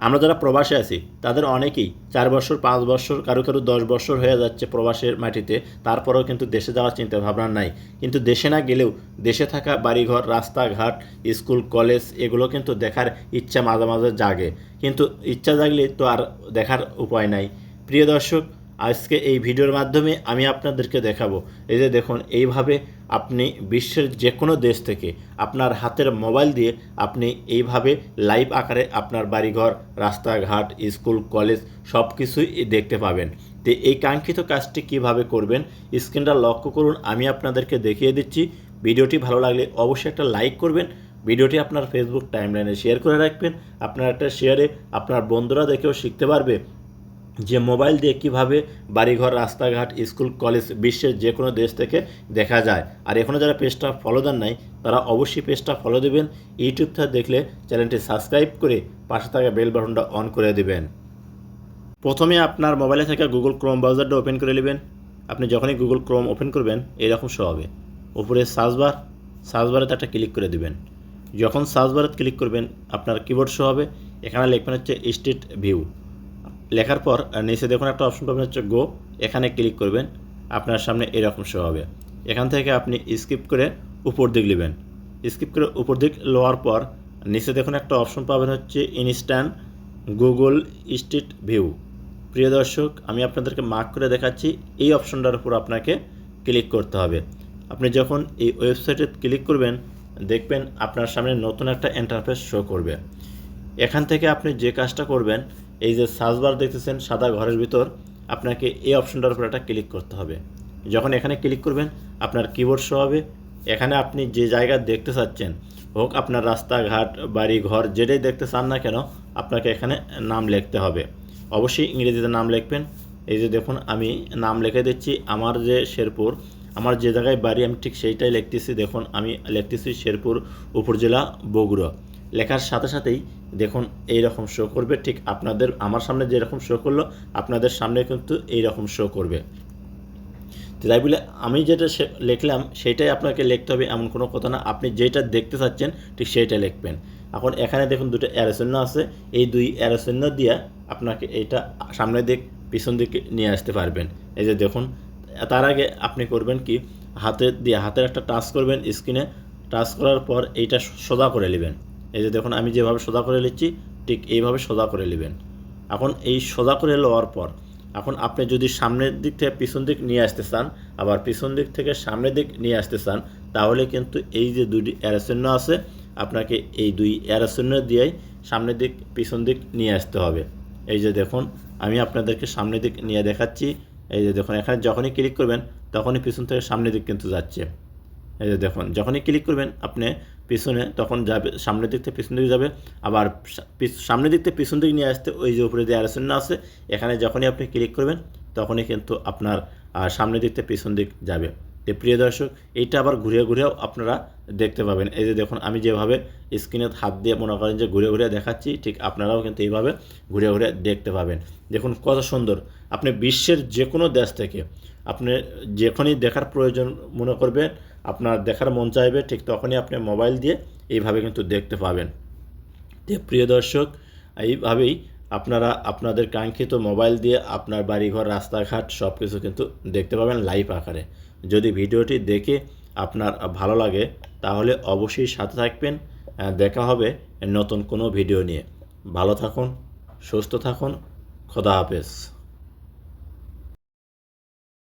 আমরা যারা প্রবাসে আছি, তাদের অনেকেই চার বছর, পাঁচ বছর, কারও কারও দশ বছর হয়ে যাচ্ছে প্রবাসের মাটিতে, তারপরেও কিন্তু দেশে যাওয়ার চিন্তা ভাবনা নাই। কিন্তু দেশে না গেলেও দেশে থাকা বাড়িঘর, রাস্তাঘাট, স্কুল, কলেজ, এগুলো কিন্তু দেখার ইচ্ছা মাঝে মাঝে জাগে। কিন্তু ইচ্ছা জাগলে তো আর দেখার উপায় নাই। প্রিয় দর্শক, আজকে এই ভিডিওর মাধ্যমে আমি আপনাদেরকে দেখাবো। এই যে দেখুন, এইভাবে আপনি বিশ্বের যে কোনো দেশ থেকে আপনার হাতের মোবাইল দিয়ে আপনি এইভাবে লাইভ আকারে আপনার বাড়িঘর, রাস্তাঘাট, স্কুল, কলেজ সব কিছুই দেখতে পাবেন। তো এই কাঙ্ক্ষিত কাজটি কীভাবে করবেন স্ক্রিনটা লক্ষ্য করুন, আমি আপনাদেরকে দেখিয়ে দিচ্ছি। ভিডিওটি ভালো লাগলে অবশ্যই একটা লাইক করবেন। ভিডিওটি আপনার ফেসবুক টাইমলাইনে শেয়ার করে রাখবেন। আপনার একটা শেয়ারে আপনার বন্ধুরা দেখেও শিখতে পারবে যে মোবাইল দিয়ে কীভাবে বাড়িঘর, রাস্তাঘাট, স্কুল, কলেজ, বিশ্বের যে কোনো দেশ থেকে দেখা যায়। আর এখনও যারা পেজটা ফলো দেন নাই, তারা অবশ্যই পেজটা ফলো দেবেন। ইউটিউবটা দেখলে চ্যানেলটি সাবস্ক্রাইব করে পাশে থাকা বেল বাটনটা অন করে দেবেন। প্রথমে আপনার মোবাইলে থাকা গুগল ক্রোম ব্রাউজারটা ওপেন করে নেবেন। আপনি যখনই গুগল ক্রোম ওপেন করবেন এরকম শো হবে। উপরে সার্চ বার সার্চ বারেতে একটা ক্লিক করে দেবেন। যখন সার্চ বারে ক্লিক করবেন, আপনার কিবোর্ড শো হবে। এখানে লিখবেন হচ্ছে স্ট্রিট ভিউ লেখার পর নিচে দেখুন একটা অপশন পাবেন হচ্ছে গো এখানে ক্লিক করবেন, আপনার সামনে এরকম শো হবে। এখান থেকে আপনি স্কিপ করে উপর দিক নেবেন। স্কিপ করে উপর দিক লোয়ার পর, নিচে দেখুন একটা অপশন পাবেন হচ্ছে ইনস্ট্যান্ট গুগল স্ট্রিট ভিউ প্রিয় দর্শক, আমি আপনাদেরকে মার্ক করে দেখাচ্ছি, এই অপশনটার উপর আপনাকে ক্লিক করতে হবে। আপনি যখন এই ওয়েবসাইটে ক্লিক করবেন, দেখবেন আপনার সামনে নতুন একটা ইন্টারফেস শো করবে। এখান থেকে আপনি যে কাজটা করবেন এই যে সার্চ বার দেখতেছেন সাদা ঘরের ভিতর, আপনাকে এই অপশনটার উপর একটা ক্লিক করতে হবে। যখন এখানে ক্লিক করবেন, আপনার কিবোর্ড শো হবে। এখানে আপনি যে জায়গা দেখতে চাচ্ছেন, হোক আপনার রাস্তাঘাট বাড়ি ঘর যেটাই দেখতে চান না কেন, আপনাকে এখানে নাম লিখতে হবে। অবশ্যই ইংরেজিতে নাম লিখবেন। এই যে দেখুন, আমি নাম লিখে দিচ্ছি, আমার যে শেরপুর, আমার যে জায়গায় বাড়ি, আমি ঠিক সেইটাই লিখতেছি। দেখুন, আমি লিখতেছি শেরপুর উপজেলা বগুড়া। লেখার সাথে সাথেই দেখুন এই রকম শো করবে। ঠিক আপনাদের, আমার সামনে যেরকম শো করল, আপনাদের সামনে কিন্তু এই রকম শো করবে তাই বলে আমি যেটা লিখলাম, সেটাই আপনাকে লিখতে হবে, এমন কোনো কথা না। আপনি যেটা দেখতে চাচ্ছেন, ঠিক সেইটা লিখবেন। এখন এখানে দেখুন দুটো অ্যারোচিহ্ন আছে। এই দুই অ্যারোচিহ্ন দিয়ে আপনাকে এইটা সামনের দিক, পিছন দিকে নিয়ে আসতে পারবেন। এই যে দেখুন, তার আগে আপনি করবেন কি, হাতে দিয়ে, হাতের একটা টাচ করবেন স্ক্রিনে টাচ করার পর এইটা সোজা করে নেবেন। এই যে দেখুন, আমি যেভাবে সোজা করে নিচ্ছি ঠিক এইভাবে সোজা করে নেবেন এখন এই সোজা করে লওয়ার পর, এখন আপনি যদি সামনের দিক থেকে পিছন দিক নিয়ে আসতে চান, আবার পিছন দিক থেকে সামনের দিক নিয়ে আসতে চান, তাহলে কিন্তু এই যে দুটি অ্যারোচিহ্ন আছে, আপনাকে এই দুই অ্যারোচিহ্ন দিয়েই সামনের দিক, পিছন দিক নিয়ে আসতে হবে। এই যে দেখুন, আমি আপনাদেরকে সামনের দিক নিয়ে দেখাচ্ছি। এই যে দেখুন, এখানে যখনই ক্লিক করবেন, তখনই পিছন থেকে সামনের দিক কিন্তু যাচ্ছে। এই যে দেখুন, যখনই ক্লিক করবেন, আপনি পিছনে তখন যাবে, সামনের দিক থেকে পিছন দিকে যাবে, আবার সামনের দিক থেকে পিছন দিকে নিয়ে আসতে ওই যে উপরে যে চিহ্ন আছে, এখানে যখনই আপনি ক্লিক করবেন, তখনই কিন্তু আপনার সামনের দিক থেকে পিছন দিক যাবে। প্রিয় দর্শক, এইটা আবার ঘুরে ঘুরেও আপনারা দেখতে পাবেন। এই যে দেখুন, আমি যেভাবে স্ক্রিনে হাত দিয়ে মনে করেন যে ঘুরে ঘুরে দেখাচ্ছি, ঠিক আপনারাও কিন্তু এইভাবে ঘুরে ঘুরে দেখতে পাবেন। দেখুন, কত সুন্দর। আপনি বিশ্বের যে কোনো দেশ থেকে আপনি যখনই দেখার প্রয়োজন মনে করবেন, আপনার দেখার মন চাইবে, ঠিক তখনই আপনি মোবাইল দিয়ে এইভাবে কিন্তু দেখতে পাবেন। প্রিয় দর্শক, এইভাবেই আপনারা আপনাদের কাঙ্ক্ষিত মোবাইল দিয়ে আপনার বাড়িঘর, রাস্তাঘাট সব কিছু কিন্তু দেখতে পাবেন লাইভ আকারে। যদি ভিডিওটি দেখে আপনার ভালো লাগে, তাহলে অবশ্যই সাথে থাকবেন। দেখা হবে নতুন কোনো ভিডিও নিয়ে। ভালো থাকুন, সুস্থ থাকুন, খোদা হাফেজ।